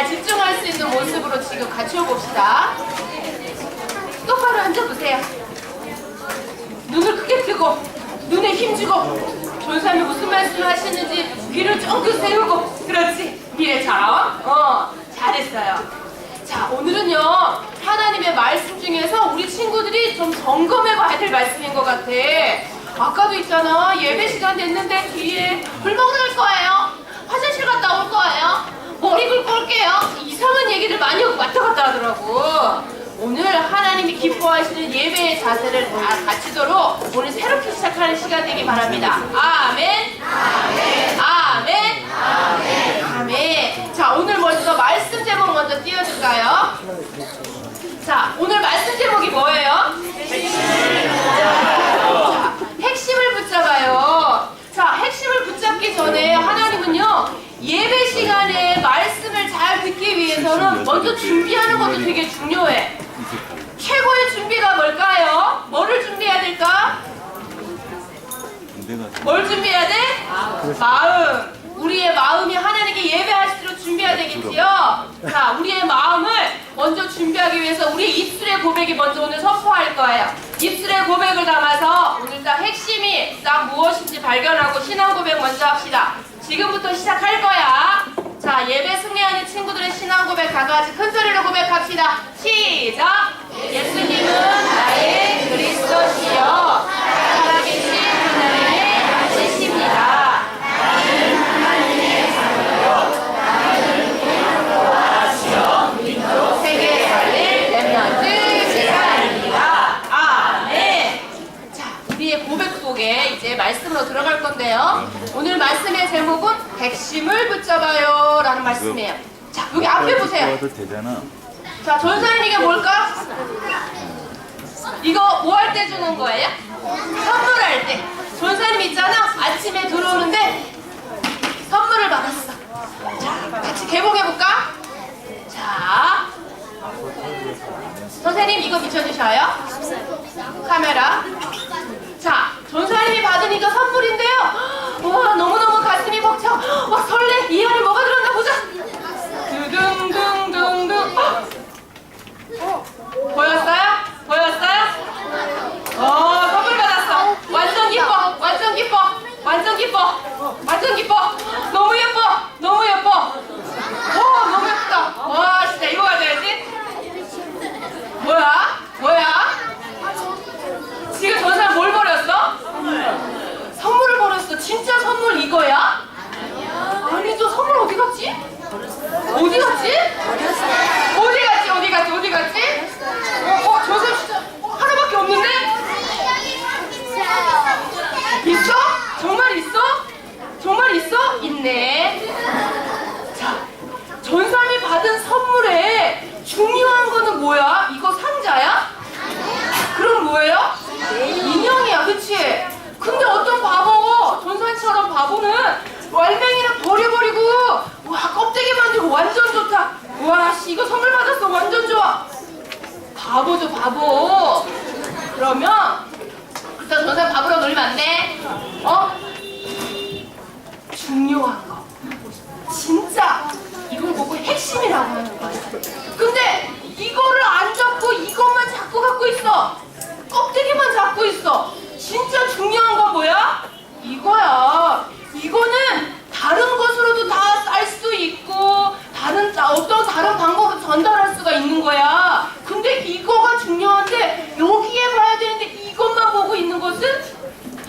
잘 집중할 수 있는 모습으로 지금 갖춰 봅시다. 똑바로 앉아보세요. 눈을 크게 뜨고 눈에 힘주고 전사님이 무슨 말씀 하시는지 귀를 쫑긋 세우고 그렇지. 미래처럼 어 잘했어요. 자 오늘은요 하나님의 말씀 중에서 우리 친구들이 좀 점검해 봐야 될 말씀인 것 같아. 아까도 있잖아 예배 시간 됐는데 뒤에 불 먹을 거예요 화장실 갔다 올 거예요 머리 긁고 올게요 이상한 얘기를 많이 왔다 갔다 하더라고 오늘 하나님이 기뻐하시는 예배의 자세를 다 갖추도록 오늘 새롭게 시작하는 시간 되기 바랍니다. 아멘. 아멘. 아멘. 아멘. 자, 오늘 먼저 말씀 제목 먼저 띄워줄까요? 자, 오늘 말씀 제목이 뭐예요? 자, 핵심을 붙잡아요. 자, 핵심을 붙잡기 전에 하나님은요, 예배 시간에 말씀을 잘 듣기 위해서는 먼저 준비하는 것도 되게 중요해. 최고의 준비가 뭘까요? 뭐를 준비해야 될까? 뭘 준비해야 돼? 마음. 우리의 마음이 하나님께 예배하시도록 준비해야 되겠지요? 자, 우리의 마음을 먼저 준비하기 위해서 우리 입술의 고백이 먼저 오늘 선포할 거예요. 입술의 고백을 담아서 오늘 딱 핵심이 딱 무엇인지 발견하고 신앙 고백 먼저 합시다. 지금부터 시작할 거야. 자, 예배 승리하는 친구들의 신앙 고백 다 같이 큰 소리로 고백합시다. 시작! 예수님은 나의 그리스도시여 우리의 고백 속에 이제 말씀으로 들어갈 건데요. 오늘 말씀의 제목은 핵심을 붙잡아요 라는 말씀이에요. 자, 여기 앞에 보세요. 도와도 되잖아. 자, 전사님 이게 뭘까? 이거 뭐 할 때 주는 거예요? 선물할 때. 전사님 있잖아. 아침에 들어오는데 선물을 받았어. 자, 같이 개봉해볼까? 자. 선생님 이거 비춰주셔요. 카메라. 자, 전사님이 받으니까 선물인데요. 와, 너무너무 가슴이 벅차. 와, 설레. 이 안에 뭐가 들었나 보자. 두둥둥둥둥. 어? 보였어요? 보였어요? 어, 선물 받았어. 완전 기뻐. 완전 기뻐. 완전 기뻐. 완전 기뻐. 너무 예뻐. 너무 예뻐. 와, 너무 예쁘다. 와, 진짜 이거 가져야지. 뭐야? 뭐야? 지금 저 사람 뭘 버렸어? 선물을 버렸어. 진짜 선물 이거야? 아니죠. 선물 어디 갔지? 어디 갔지? 어디 갔지? 어디 갔지? 어디 갔지? 어, 어, 저 사람 진짜 하나밖에 없는데? 있어? 정말 있어? 정말 있어? 있네. 자, 전삼이 받은 선물에 중요한 거는 뭐야? 이거 상자야? 그럼 뭐예요? 인형이야, 그치? 근데 어떤 바보, 전산처럼 바보는 왈맹이를 버려버리고 와 껍데기 만들고 완전 좋다. 와 씨, 이거 선물 받았어 완전 좋아. 바보죠 바보. 그러면 일단 전산 바보로 놀면 안 돼. 어? 중요한 거. 진짜 이걸 보고 핵심이라고 하는 거야. 근데 이거를 안 잡고 이것만 잡고 갖고 있어. 껍데기만 잡고 있어. 진짜 중요한 건 뭐야? 이거야. 이거는 다른 것으로도 다쌀수 있고 자- 어떤 다른 방법으로 전달할 수가 있는 거야. 근데 이거가 중요한데 여기에 봐야 되는데 이것만 보고 있는 것은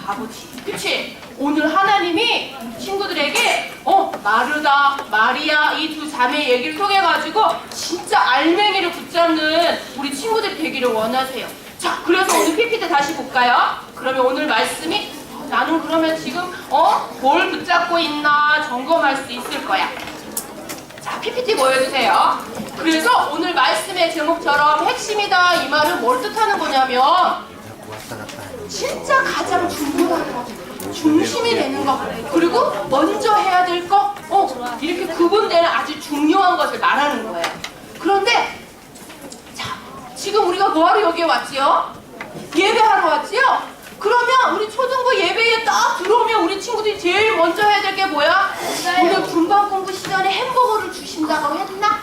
바보지. 그치? 오늘 하나님이 친구들에게 어 마르다, 마리아 이 두 자매 얘기를 통해 가지고 진짜 알맹이를 붙잡는 우리 친구들 되기를 원하세요. 자, 그래서 오늘 PPT 다시 볼까요? 그러면 오늘 말씀이 어, 나는 그러면 지금 어 뭘 붙잡고 있나 점검할 수 있을 거야. 자, PPT 보여주세요. 그래서 오늘 말씀의 제목처럼 핵심이다 이 말은 뭘 뜻하는 거냐면 진짜 가장 중요한 거 중심이 되는 거 그리고 먼저 해야 될 거 어, 이렇게 구분되는 아주 중요한 것을 말하는 거예요 그런데 자 지금 우리가 뭐하러 여기에 왔지요? 예배하러 왔지요? 그러면 우리 초등부 예배에 딱 들어오면 우리 친구들이 제일 먼저 해야 될 게 뭐야? 오늘 분반 공부 시간에 햄버거를 주신다고 했나?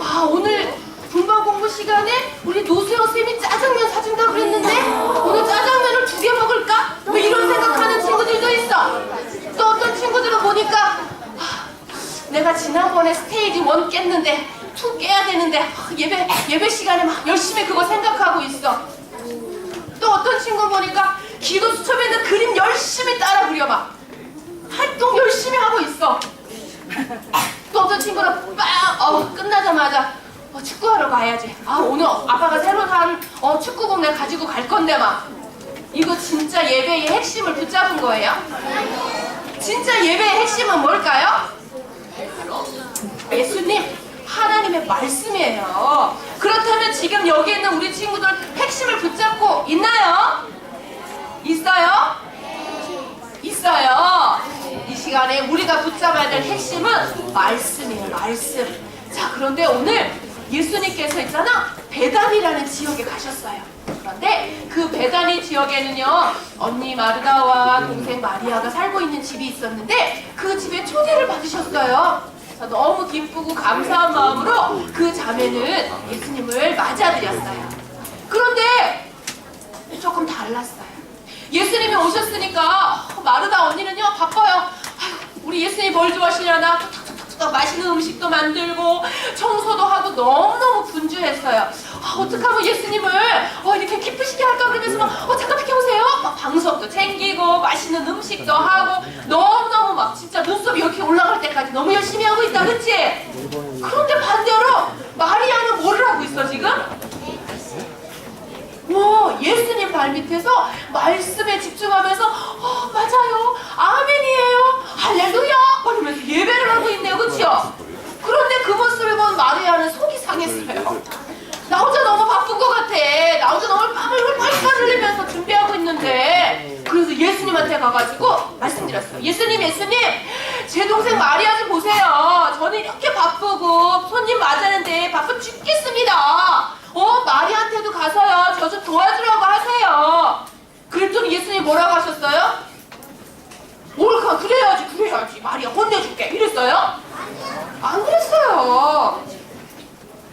아 오늘 분반 공부 시간에 우리 노수영 쌤이 짜장면 사준다 그랬는데 오늘 짜장면을 두 개 먹을까? 뭐 이런 생각하는 친구들도 있어. 또 어떤 친구들은 보니까 아, 내가 지난번에 스테이지 원 깼는데 투 깨야 되는데 아, 예배 예배 시간에 막 열심히 그거 생각하고 있어. 또 어떤 친구 보니까 기도 수첩에 있는 그림 열심히 따라 그려 막 활동 열심히 하고 있어. 또 어떤 친구는 빡 어, 끝나자마자 어, 축구하러 가야지. 아 오늘 아빠가 새로 산 어, 축구공 내가 가지고 갈 건데 막 이거 진짜 예배의 핵심을 붙잡은 거예요? 진짜 예배의 핵심은 뭘까요? 예수님 하나님의 말씀이에요. 그렇다면 지금 여기 있는 우리 친구들 핵심을 붙잡고 있나요? 있어요? 있어요. 이 시간에 우리가 붙잡아야 될 핵심은 말씀이에요. 말씀. 자, 그런데 오늘 예수님께서 있잖아. 베단이라는 지역에 가셨어요. 그런데 그 베다니 지역에는요 언니 마르다와 동생 마리아가 살고 있는 집이 있었는데 그 집에 초대를 받으셨어요. 자, 너무 기쁘고 감사한 마음으로 그 자매는 예수님을 맞아들였어요. 그런데 조금 달랐어요. 예수님이 오셨으니까 어, 마르다 언니는요 바빠요. 우리 예수님이 뭘 좋아하시려나 또 탁탁탁탁 맛있는 음식도 만들고 청소도 하고 너무너무 분주했어요. 아, 어떡하면 예수님을 어, 이렇게 기쁘시게 할까 그러면서 막 어, 잠깐 비켜보세요. 막 방석도 챙기고 맛있는 음식도 하고 너무너무 막 진짜 눈썹이 이렇게 올라갈 때까지 너무 열심히 하고 있다 그치? 그런데 반대로 마리아는 뭐를 하고 있어 지금? 와, 예수님 발밑에서 말씀에 집중하면서 어, 맞아요. 아멘이에요. 할렐루야. 그러면서 예배를 하고 있네요. 그치요? 그런데 그 모습을 본 마리아는 속이 상했어요. 나 혼자 너무 바쁜 것 같아. 나 혼자 너무 땀을 팔팔 흘리면서 준비하고 있는데. 그래서 예수님한테 가가지고 말씀드렸어요. 예수님, 예수님, 제 동생 마리아 좀 보세요. 저는 이렇게 바쁘고 손님 맞았는데 바빠 죽겠습니다. 어, 마리아한테도 가서요. 저 좀 도와주라고 하세요. 그랬더니 예수님 뭐라고 하셨어요? 옳까 그래야지 그래야지 마리아 혼내줄게 이랬어요? 안 그랬어요.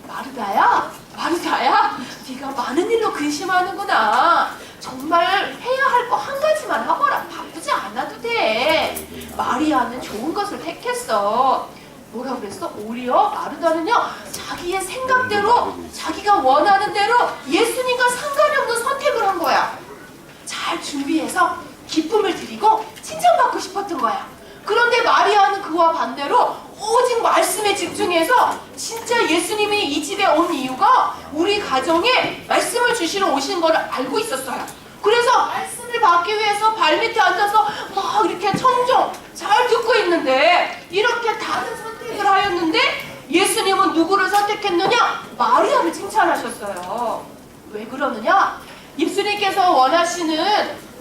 마르다야, 마르다야, 네가 많은 일로 근심하는구나. 정말 해야 할 거 한 가지만 하거라. 바쁘지 않아도 돼. 마리아는 좋은 것을 택했어. 뭐라 그랬어? 오히려 마르다는요 자기의 생각대로 자기가 원하는 대로 예수님과 상관이 없는 선택을 한 거야. 잘 준비해서 기쁨을 드리고 칭찬받고 싶었던 거야. 그런데 마리아는 그와 반대로 오직 말씀에 집중해서 진짜 예수님이 이 집에 온 이유가 우리 가정에 말씀을 주시러 오신 걸 알고 있었어요. 그래서 말씀을 받기 위해서 발밑에 앉아서 막 이렇게 청정 잘 듣고 있는데 이렇게 다른 선택을 하였는데 예수님은 누구를 선택했느냐? 마리아를 칭찬하셨어요. 왜 그러느냐? 예수님께서 원하시는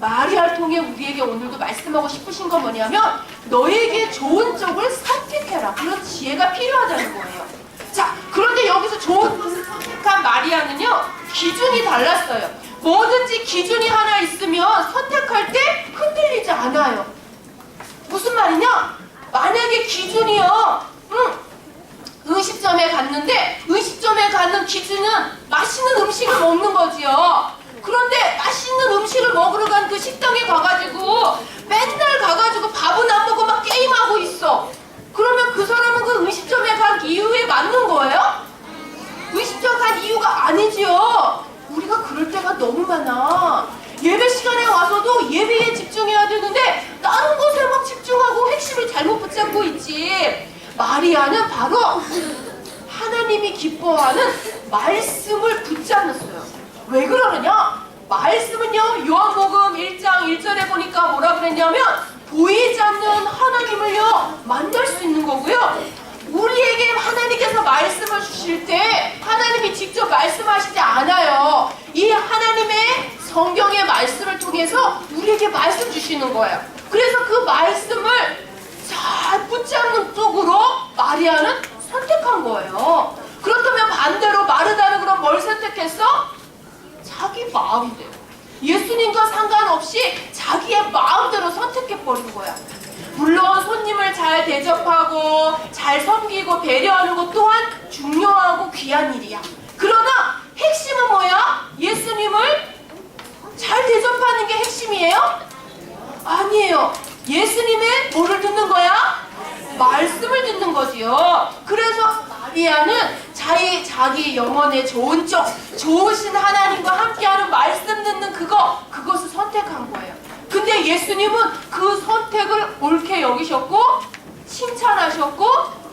마리아를 통해 우리에게 오늘도 말씀하고 싶으신 건 뭐냐면 너에게 좋은 쪽을 선택해라. 그런 지혜가 필요하다는 거예요. 자, 그런데 여기서 좋은 것을 선택한 마리아는요, 기준이 달랐어요. 뭐든지 기준이 하나 있으면 선택할 때 흔들리지 않아요. 무슨 말이냐? 만약에 기준이요, 응, 음식점에 갔는데 음식점에 가는 기준은 맛있는 음식을 먹는 거지요. 그런데 맛있는 음식을 먹으러 간 그 식당에 가가지고 맨날 가가지고 밥은 안 먹고 막 게임하고 있어. 그러면 그 사람은 그 음식점에 간 이유에 맞는 거예요? 음식점 간 이유가 아니지요. 우리가 그럴 때가 너무 많아. 예배 시간에 와서도 예배에 집중해야 되는데 다른 것에 막 집중하고 핵심을 잘못 붙잡고 있지. 마리아는 바로 하나님이 기뻐하는 말씀을 붙잡았어요. 왜 그러느냐? 말씀은요, 요한복음 1장 1절에 보니까 뭐라 그랬냐면, 보이지 않는 하나님을요, 만날 수 있는 거고요. 우리에게 하나님께서 말씀을 주실 때, 하나님이 직접 말씀하시지 않아요. 이 하나님의 성경의 말씀을 통해서 우리에게 말씀 주시는 거예요. 그래서 그 말씀을 잘 붙잡는 쪽으로 마리아는 선택한 거예요. 그렇다면 반대로 마르다는 그럼 뭘 선택했어? 자기 마음대로. 예수님과 상관없이 자기의 마음대로 선택해버린 거야. 물론 손님을 잘 대접하고 잘 섬기고 배려하는 것 또한 중요하고 귀한 일이야. 그러나 핵심은 뭐야? 예수님을 잘 대접하는 게 핵심이에요? 아니에요. 예수님의 뭐를 듣는 거야? 말씀을 듣는 거지요. 그래서 마리아는 자기, 자기 영혼의 좋은 쪽, 좋으신 하나님과 함께하는 말씀 듣는 그거, 그것을 선택한 거예요. 근데 예수님은 그 선택을 옳게 여기셨고, 칭찬하셨고,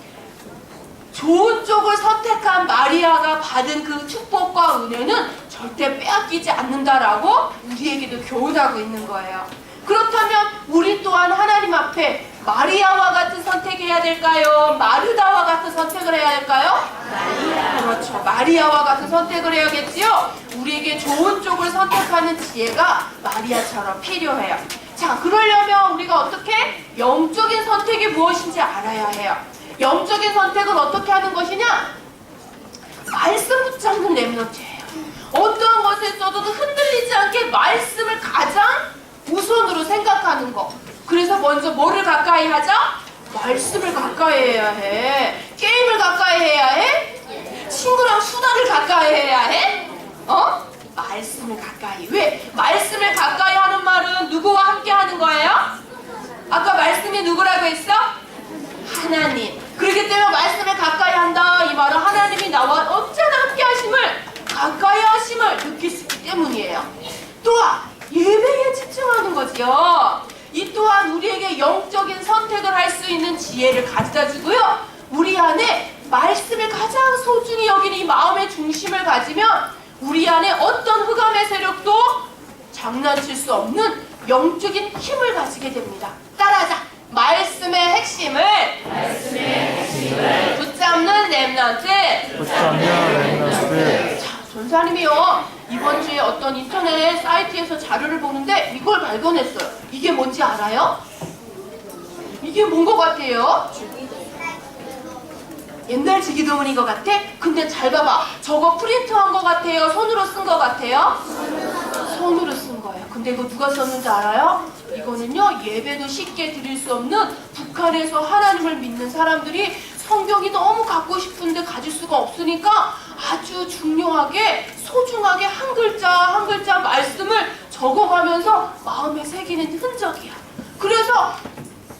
좋은 쪽을 선택한 마리아가 받은 그 축복과 은혜는 절대 빼앗기지 않는다라고 우리에게도 교훈하고 있는 거예요. 그렇다면 우리 또한 하나님 앞에 마리아와 같은 선택해야 될까요? 마르다와 같은 선택을 해야 할까요? 마리아. 그렇죠. 마리아와 같은 선택을 해야겠지요. 우리에게 좋은 쪽을 선택하는 지혜가 마리아처럼 필요해요. 자, 그러려면 우리가 어떻게 영적인 선택이 무엇인지 알아야 해요. 영적인 선택은 어떻게 하는 것이냐? 말씀 붙잡는 랩너트예요. 어떠한 것에 있어도 흔들리지 않게 말씀을 가장 우선으로 생각하는 거. 그래서 먼저 뭐를 가까이 하자? 말씀을 가까이 해야 해. 게임을 가까이 해야 해? 친구랑 수다를 가까이 해야 해? 어? 말씀을 가까이. 왜? 말씀을 가까이 하는 말은 누구와 함께 하는 거예요? 아까 말씀이 누구라고 했어? 하나님. 그렇기 때문에 말씀을 가까이 한다. 이 말은 하나님이 나와 언제나 함께 하심을 가까이 하심을 느낄 수 있기 때문이에요. 또한 예배에 집중하는 거지요. 이 또한 우리에게 영적인 선택을 할 수 있는 지혜를 가져다 주고요. 우리 안에 말씀을 가장 소중히 여기는 이 마음의 중심을 가지면 우리 안에 어떤 흑암의 세력도 장난칠 수 없는 영적인 힘을 가지게 됩니다. 따라하자. 말씀의 핵심을, 붙잡는 랩런트. 붙잡는 랩너스들 자, 전사님이요. 이번 주에 어떤 인터넷 사이트에서 자료를 보는데 이걸 발견했어요. 이게 뭔지 알아요? 이게 뭔 것 같아요? 옛날 지기도문인 것 같아? 근데 잘 봐봐. 저거 프린트한 것 같아요? 손으로 쓴 것 같아요? 손으로 쓴 거예요. 근데 이거 누가 썼는지 알아요? 이거는요, 예배도 쉽게 드릴 수 없는 북한에서 하나님을 믿는 사람들이 성경이 너무 갖고 싶은데 가질 수가 없으니까 아주 중요하게, 소중하게 한 글자 한 글자 말씀을 적어가면서 마음에 새기는 흔적이야. 그래서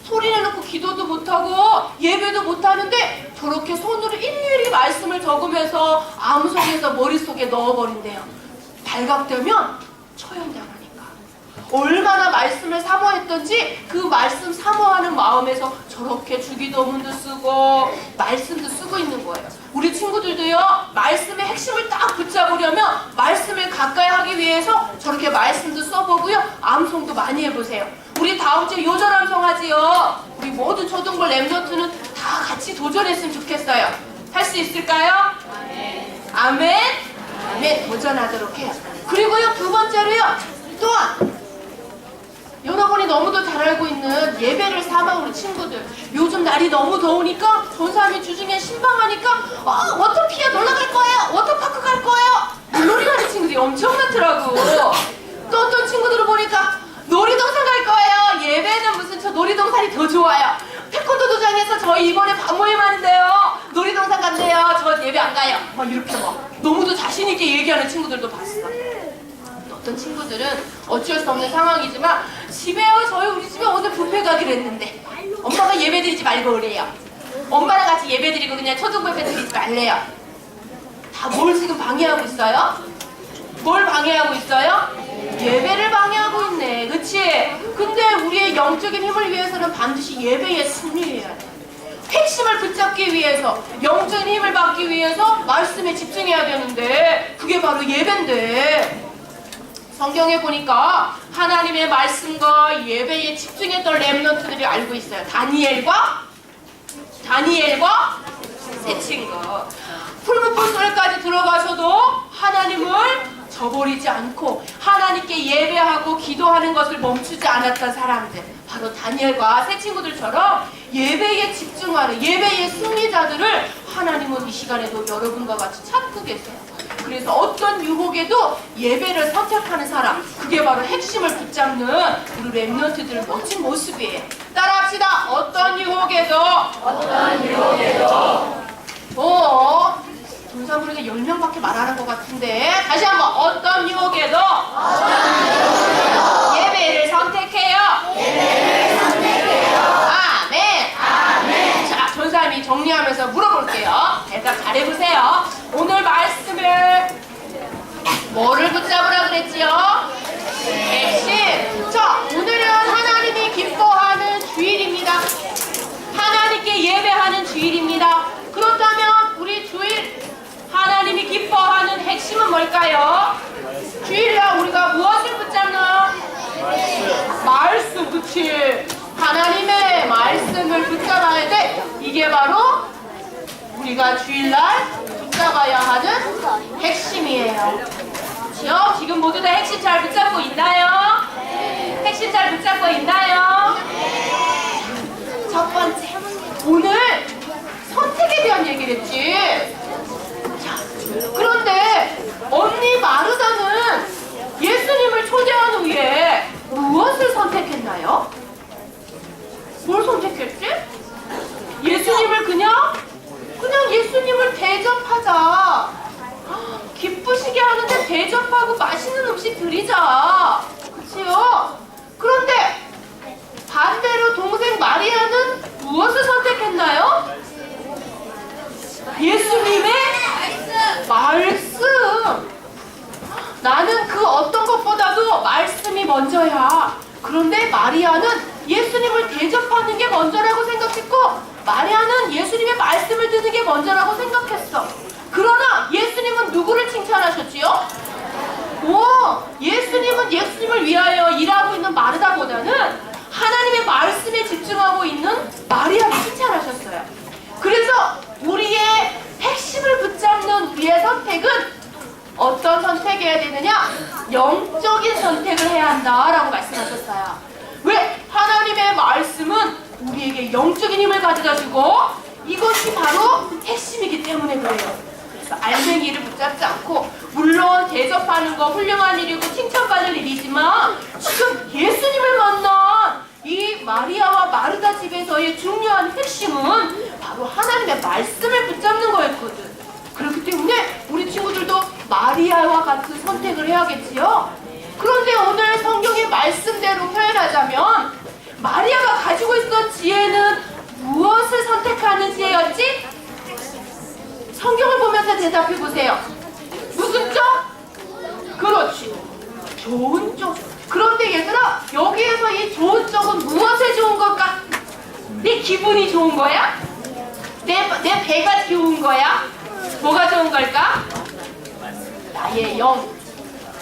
소리 내놓고 기도도 못하고 예배도 못하는데 저렇게 손으로 일일이 말씀을 적으면서 암 속에서 머릿속에 넣어버린대요. 발각되면 처형당하니까. 얼마나 말씀을 사모했던지 그 말씀 사모하는 마음에서 저렇게 주기도문도 쓰고 말씀도 쓰고 있는 거예요. 우리 친구들도요 말씀의 핵심을 딱 붙잡으려면 말씀을 가까이 하기 위해서 저렇게 말씀도 써보고요 암송도 많이 해보세요. 우리 다음 주에 요절 암송 하지요. 우리 모든 초등부 랩노트는 다 같이 도전했으면 좋겠어요. 할 수 있을까요? 아멘. 아멘. 도전하도록 해요. 그리고요 두 번째로요 또한 여러분이 너무도 잘 알고 있는 예배를 삼아 우리 친구들. 요즘 날이 너무 더우니까 전사님이 주중에 신방하니까 어, 워터피아 놀러 갈 거예요. 워터파크 갈 거예요. 물놀이 가는 친구들이 엄청 많더라고. 또 어떤 친구들을 보니까 놀이동산 갈 거예요. 예배는 무슨 저 놀이동산이 더 좋아요. 태권도 도장에서 저희 이번에 반모임 하는데요. 놀이동산 간대요. 저 예배 안 가요. 막 이렇게 막 너무도 자신 있게 얘기하는 친구들도 봤어 어떤 친구들은 어쩔 수 없는 상황이지만 집에요 저희 우리 집에 오늘 뷔페 가기로 했는데 엄마가 예배 드리지 말고 오래요 엄마랑 같이 예배 드리고 그냥 초등 뷔페 드리지 말래요 다 뭘 지금 방해하고 있어요? 뭘 방해하고 있어요? 예배를 방해하고 있네 그치? 근데 우리의 영적인 힘을 위해서는 반드시 예배에 승리해야 돼 핵심을 붙잡기 위해서 영적인 힘을 받기 위해서 말씀에 집중해야 되는데 그게 바로 예배인데 성경에 보니까 하나님의 말씀과 예배에 집중했던 랩런트들이 알고 있어요. 다니엘과 다니엘과 세 친구. 풀무불소리까지 들어가서도 하나님을 저버리지 않고 하나님께 예배하고 기도하는 것을 멈추지 않았던 사람들. 바로 다니엘과 세 친구들처럼 예배에 집중하는 예배의 승리자들을 하나님은 이 시간에도 여러분과 같이 찾고 계세요. 그래서 어떤 유혹에도 예배를 선택하는 사람 그게 바로 핵심을 붙잡는 우리 랩런트들 멋진 모습이에요 따라합시다 어떤 유혹에도. 어? 동상 우리가 10명밖에 말하는 것 같은데 다시 한번 어떤 유혹에도 예배를 선택해요. 예배를 선택해요. 아멘. 아멘. 자, 전사님이 정리하면서 물어볼게요. 대답 잘해보세요. 오늘 말씀을 뭐를 붙잡으라 그랬지요? 핵심. 자, 오늘은 하나님이 기뻐하는 주일입니다. 하나님께 예배하는 주일입니다. 그렇다면 우리 주일 하나님이 기뻐하는 핵심은 뭘까요? 주일날 우리가 무엇을 붙잡나요? 말씀, 그치? 하나님의 말씀을 붙잡아야 돼. 이게 바로 우리가 주일날 붙잡아야 하는 핵심이에요. 그렇죠? 지금 모두 다 핵심 잘 붙잡고 있나요? 핵심 잘 붙잡고 있나요? 첫 번째, 오늘 선택에 대한 얘기를 했지. 자, 그런데 언니 마르다는 예수님을 초대한 후에 무엇을 선택했나요? 뭘 선택했지? 예수님을 그냥 그냥 예수님을 대접하자. 기쁘시게 하는데 대접하고 맛있는 음식 드리자. 그치요? 그런데 반대로 동생 마리아는 무엇을 선택했나요? 예수님의 말씀. 나는 그 어떤 것보다도 말씀이 먼저야. 그런데 마리아는 예수님을 대접하는 게 먼저라고 생각했고, 마리아는 예수님의 말씀을 듣는 게 먼저라고 생각했어. 그러나 예수님은 누구를 칭찬하셨지요? 오, 예수님은 예수님을 위하여 일하고 있는 마르다보다는 하나님의 말씀에 집중하고 있는 마리아를 칭찬하셨어요. 그래서 우리의 핵심을 붙잡는 우리의 선택은 어떤 선택해야 되느냐? 영적인 선택을 해야 한다라고 말씀하셨어요. 왜? 하나님의 말씀은 우리에게 영적인 힘을 가져다 주고 이것이 바로 핵심이기 때문에 그래요. 그래서 알맹이를 붙잡지 않고 물론 대접하는 거 훌륭한 일이고 칭찬받을 일이지만 지금 예수님을 만난 이 마리아와 마르다 집에서의 중요한 핵심은 바로 하나님의 말씀을 붙잡는 거였거든. 그렇기 때문에 우리 친구들도 마리아와 같은 선택을 해야겠지요. 그런데 오늘 성경의 말씀대로 표현하자면 마리아가 가지고 있던 지혜는 무엇을 선택하는 지혜였지? 성경을 보면서 대답해 보세요. 무슨 쪽? 그렇지. 좋은 쪽. 그런데 얘들아, 여기에서 이 좋은 쪽은 무엇에 좋은 걸까? 내 기분이 좋은 거야? 내, 내 배가 좋은 거야? 뭐가 좋은 걸까? 나의 영.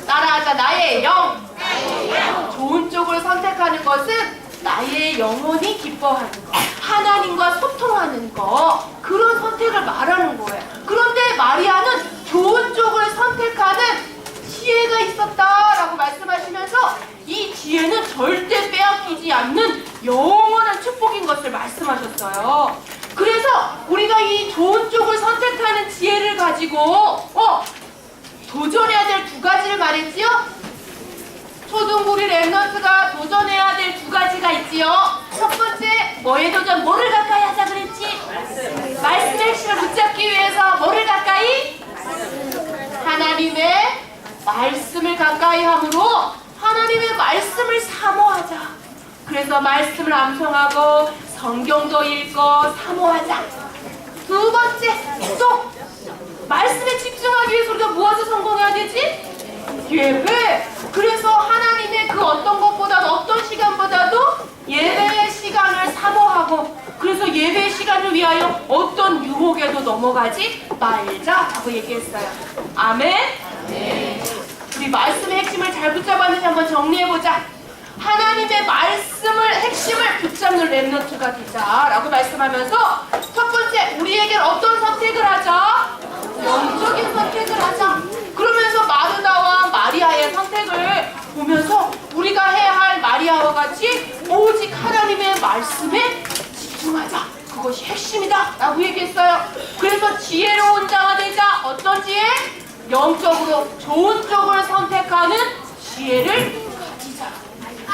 따라하자, 나의 영. 좋은 쪽을 선택하는 것은 나의 영혼이 기뻐하는 거, 하나님과 소통하는 거, 그런 선택을 말하는 거예요. 그런데 마리아는 좋은 쪽을 선택하는 지혜가 있었다라고 말씀하시면서 이 지혜는 절대 빼앗기지 않는 영원한 축복인 것을 말씀하셨어요. 그래서 우리가 이 좋은 쪽을 선택하는 지혜를 가지고 어 도전해야 될 두 가지를 말했지요. 초등부리 랩너스가 도전해야 될 두 가지가 있지요. 첫 번째, 뭐에 도전? 뭐를 가까이 하자 그랬지? 말씀의 핵심을 붙잡기 위해서 뭐를 가까이? 하나님의 말씀을 가까이 함으로 하나님의 말씀을 사모하자. 그래서 말씀을 암송하고 성경도 읽고 사모하자. 두 번째, 또 말씀에 집중하기 위해서 우리가 무엇을 성공해야 되지? 예배. 그래서 하나님의 그 어떤 것보다도 어떤 시간보다도 예배의 시간을 사모하고 그래서 예배의 시간을 위하여 어떤 유혹에도 넘어가지 말자라고 얘기했어요. 아멘. 우리 말씀의 핵심을 잘 붙잡았는지 한번 정리해보자. 하나님의 말씀을 핵심을 붙잡는 랩너트가 되자라고 말씀하면서 첫 번째 우리에겐 어떤 선택을 하자? 영적인 선택을 하자. 마리아의 선택을 보면서 우리가 해야 할 마리아와 같이 오직 하나님의 말씀에 집중하자. 그것이 핵심이다. 라고 얘기했어요. 그래서 지혜로운 자가 되자 어떤 지혜? 영적으로 좋은 쪽을 선택하는 지혜를 가지자.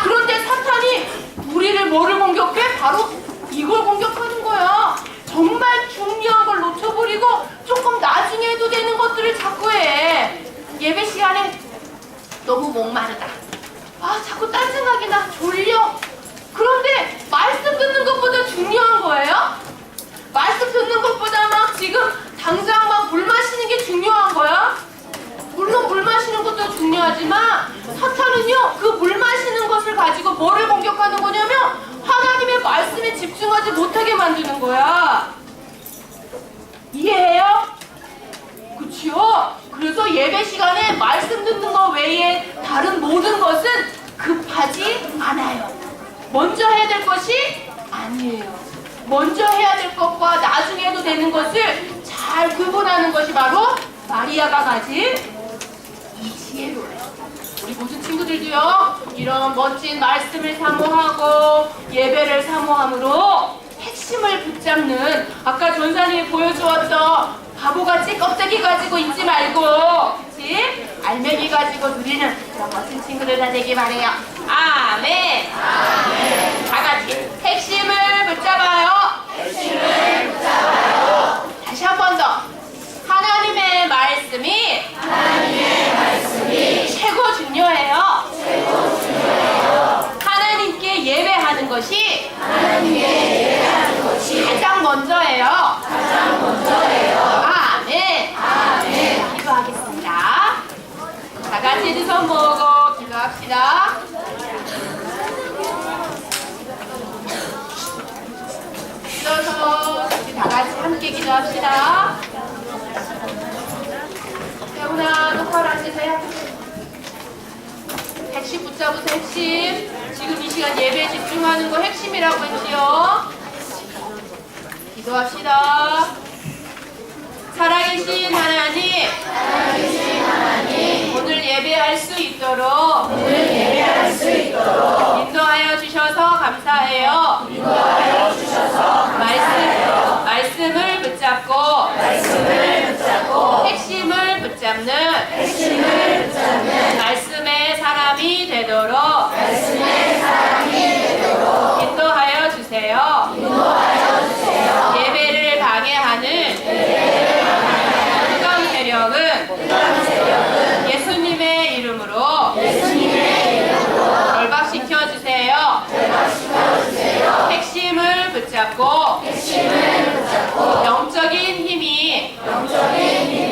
그런데 사탄이 우리를 뭐를 공격해? 바로 이걸 공격하는 거예요. 정말 중요한 걸 놓쳐버리고 조금 나중에 해도 되는 것들을 자꾸 해. 예배 시간에 너무 목마르다. 아, 자꾸 딴 생각이 나. 졸려. 그런데 말씀 듣는 것보다 중요한 거예요? 말씀 듣는 것보다 막 지금 당장 막 물 마시는 게 중요한 거야? 물론 물 마시는 것도 중요하지만 사탄은요 그 물 마시는 것을 가지고 뭐를 공격하는 거냐면 하나님의 말씀에 집중하지 못하게 만드는 거야. 이해해요? 그치요? 그래서 예배 시간에 말씀 듣는 것 외에 다른 모든 것은 급하지 않아요. 먼저 해야 될 것이 아니에요. 먼저 해야 될 것과 나중에 해도 되는 것을 잘 구분하는 것이 바로 마리아가 가진 이 지혜로워요. 우리 모든 친구들도요, 이런 멋진 말씀을 사모하고 예배를 사모함으로 핵심을 붙잡는 아까 전사님이 보여주었던 바보같이 껍데기 가지고 있지 말고, 그치? 알맹이 가지고 누리는 그런 멋진 친구들 다 되기 바래요. 아멘. 다 같이 핵심을 붙잡아요. 핵심을 붙잡아요. 다시 한 번 더. 하나님의 말씀이 최고 중요해요. 최고 중요해요. 하나님께 예배하는 것이 하나님께 예배하는 것이 가장 먼저예요. 가장 먼저예요. 아멘. 아멘. 기도하겠습니다. 다 같이 두손 모으고 기도합시다. 일어서 우리 다 같이 함께 기도합시다. 태훈아 똑바로 앉으세요. 핵심 붙잡으세요 핵심. 지금 이 시간 예배에 집중하는 거 핵심이라고 했지요. 기도합시다. 살아계신 하나님, 오늘 예배할 수 있도록. 인도하여 주셔서 감사해요. 말씀, 말씀을 붙잡고. 핵심을 붙잡는. 말씀의 사람이 되도록. 인도하여 주세요. 예배를 붙잡고, 핵심을 붙잡고 영적인 힘이 영적인 힘이